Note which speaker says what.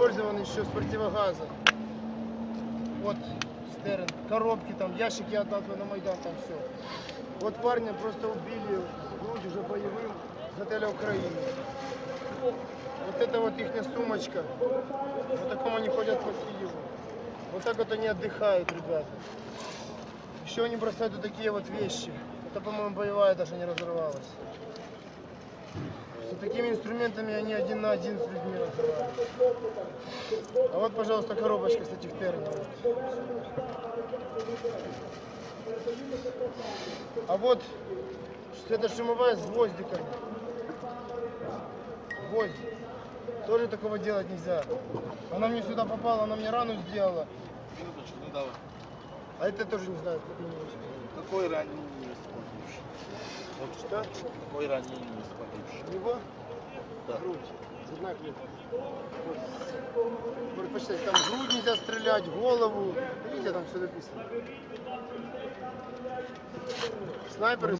Speaker 1: использован еще с противогаза. Вот стерн, коробки там, ящики отдал на Майдан, там все. Вот парня просто убили грудь уже боевым с отеля Украины. Вот это вот их сумочка. Вот таком они ходят по Киеву. Вот так вот они отдыхают, ребята. Еще они бросают вот такие вот вещи. Это, по-моему, боевая даже не разорвалась. Такими инструментами они один на один с людьми разрывают. А вот, пожалуйста, коробочка с этих терминов. А вот светошумовая с гвоздиками. Гвозди. Тоже такого делать нельзя. Она мне сюда попала, она мне рану сделала.
Speaker 2: Не давай.
Speaker 1: А это тоже не знаю.
Speaker 2: Какой раненый есть погибший? Какой раненый есть погибший?
Speaker 1: У него
Speaker 2: Да.
Speaker 1: грудь. Грудная клетка. Вот. Почитать, там грудь нельзя стрелять, голову. Видите, там все написано. Снайперы